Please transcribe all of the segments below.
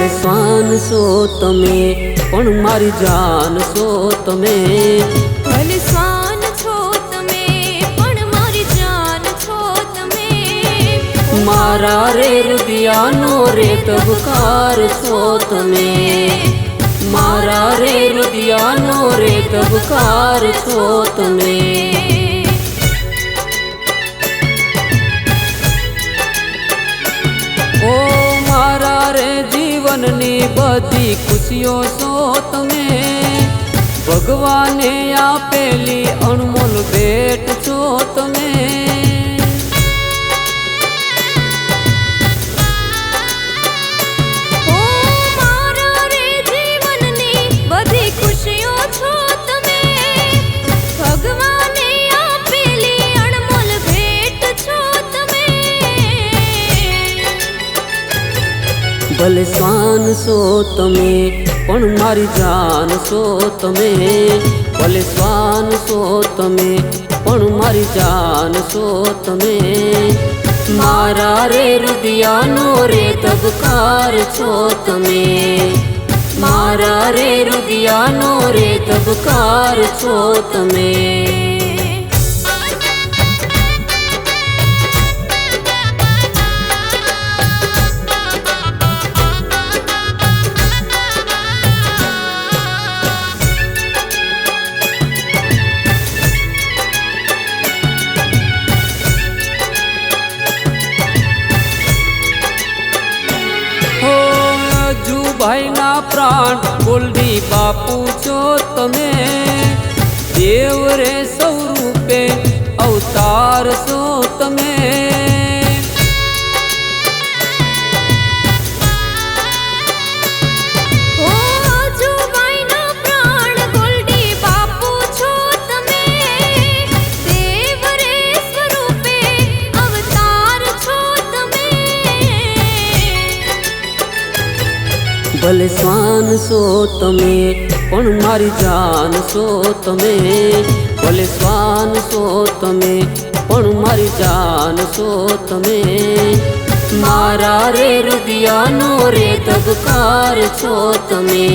ભલે શ્વાન છો તમે પણ મારી જાન છો તમે. ભલે શ્વાન છો તમે પણ મારી જાન છો તમે. મારા રે રુદિયાનો રે તબકાર છો તમે. મારા રે રુદિયાનો રે તબકાર છો તમે. ઓ મારા રે જીવનની બધી ખુશીઓ છો તમે. ભગવાને આપેલી અણમોલ ભેટ છો તમે. ભલે શ્વાન છો તમે, પણ મારી જાન છો તમે. ભલે શ્વાન છો તમે, પણ મારી જાન છો તમે. મારા રે રુદિયાનો રે તબકાર છો તમે. મારા રે રુદિયાનો રે તબકાર છો તમે. જુભાઈના પ્રાણ. બોલડી બાપુ છો તમે દેવ રે સ્વરૂપે અવતાર છો તમે. ભલે શ્વાન છો તમે, પણ મારી જાન છો તમે. ભલે શ્વાન છો તમે, પણ મારી જાન છો તમે. મારા રે રુદિયાનો રે તબકાર છો તમે.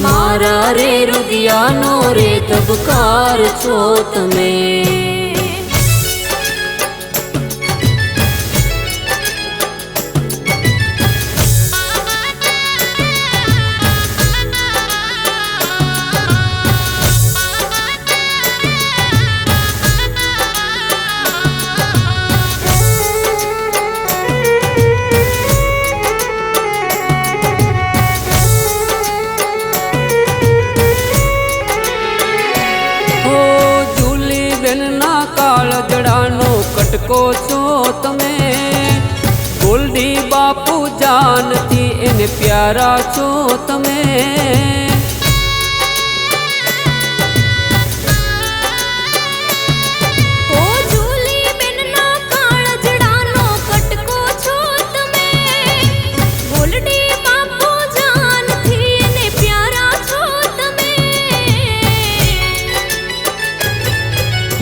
મારા રે રુદિયાનો રે તબકાર છો તમે. કટકો છો તમે? ગોલ્ડી બાપુ જાનથી એને પ્યારા છો તમે?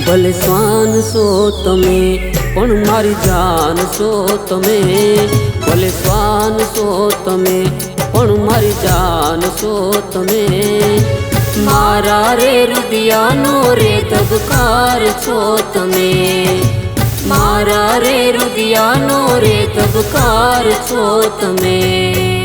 ભલે શ્વાન છો તમે, પણ મારી જાન છો તમે. ભલે શ્વાન છો તમે, પણ મારી જાન છો તમે. મારા રે રુદિયાનો રે તબકાર છો તમે. મારા રે રુદિયાનો રે તબકાર છો તમે.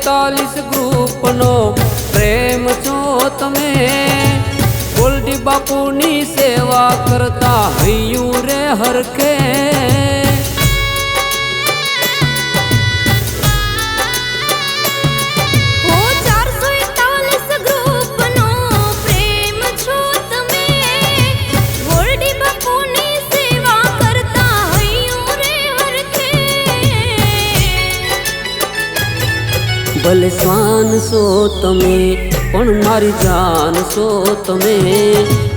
એકતાલીસ ગ્રુપનો પ્રેમ છો તમે. ગોલ્ડી બાપુની સેવા કરતા હૈયું રે હરખે. ભલે શ્વાન છો તમે, પણ મારી જાન છો તમે.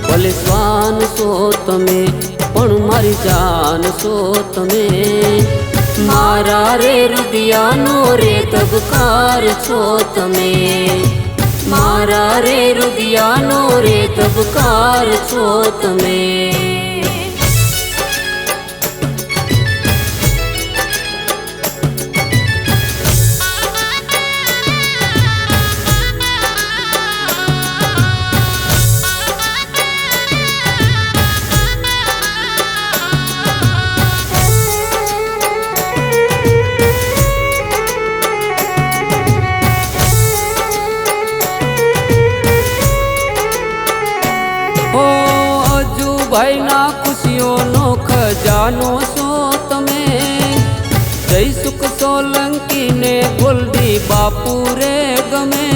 ભલે શ્વાન છો તમે, પણ મારી જાન છો તમે. મારા રે રુદિયાનો રે તબકાર છો તમે. મારા રે રુદિયાનો રે તબકાર છો તમે. ઓ અજુભાઈના ખુશીઓનો ખજાનો છો તમે. જય સુખ સોલંકીને ગોલ્ડી બાપુ રે ગમે.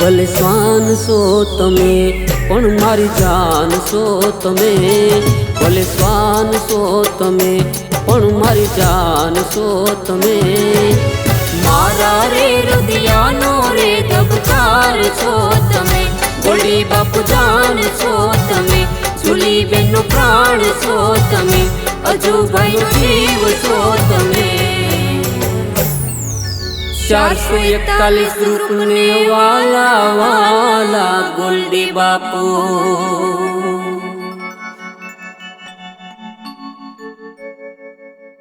ભલે શ્વાન છો તમે, પણ મારી જાન છો તમે. ભલે સ્વાન છો તમે, પણ મારી જાન છો તમે. મારા રે રુદિયાનો રે ધબકાર છો તમે. ભોળી બાપુ જાન છો તમે ઝૂલી બેનનો પ્રાણ છો તમે. અજુભાઈનો જીવ છો તમે. ચારસો એકતાલીસ રૂપને વાલા વાલા ગોલ્ડી બાપુ.